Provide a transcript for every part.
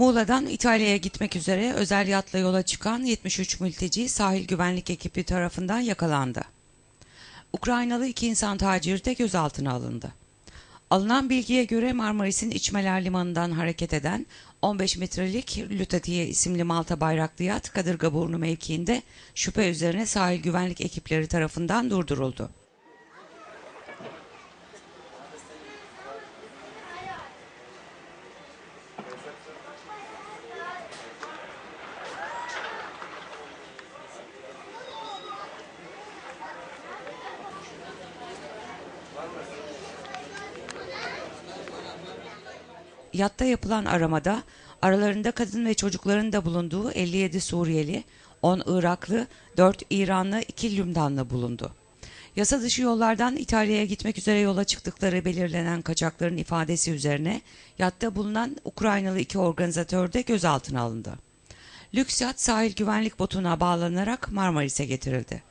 Muğla'dan İtalya'ya gitmek üzere özel yatla yola çıkan 73 mülteci sahil güvenlik ekibi tarafından yakalandı. Ukraynalı iki insan taciri de gözaltına alındı. Alınan bilgiye göre Marmaris'in İçmeler Limanı'ndan hareket eden 15 metrelik Lütatiye isimli Malta bayraklı yat Kadırgaburnu mevkiinde şüphe üzerine sahil güvenlik ekipleri tarafından durduruldu. Yatta yapılan aramada aralarında kadın ve çocukların da bulunduğu 57 Suriyeli, 10 Iraklı, 4 İranlı, 2 Lübnanlı bulundu. Yasa dışı yollardan İtalya'ya gitmek üzere yola çıktıkları belirlenen kaçakların ifadesi üzerine yatta bulunan Ukraynalı iki organizatör de gözaltına alındı. Lüks yat sahil güvenlik botuna bağlanarak Marmaris'e getirildi.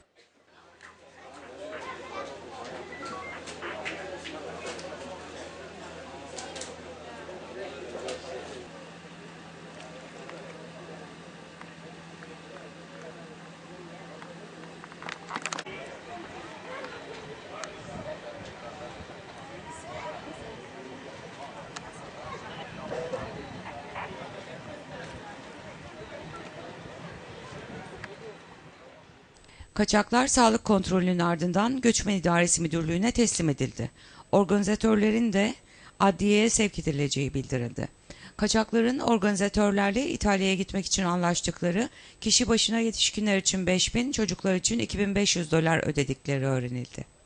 Kaçaklar sağlık kontrolünün ardından Göçmen İdaresi Müdürlüğü'ne teslim edildi. Organizatörlerin de adliyeye sevk edileceği bildirildi. Kaçakların organizatörlerle İtalya'ya gitmek için anlaştıkları kişi başına yetişkinler için 5000, çocuklar için 2500 dolar ödedikleri öğrenildi.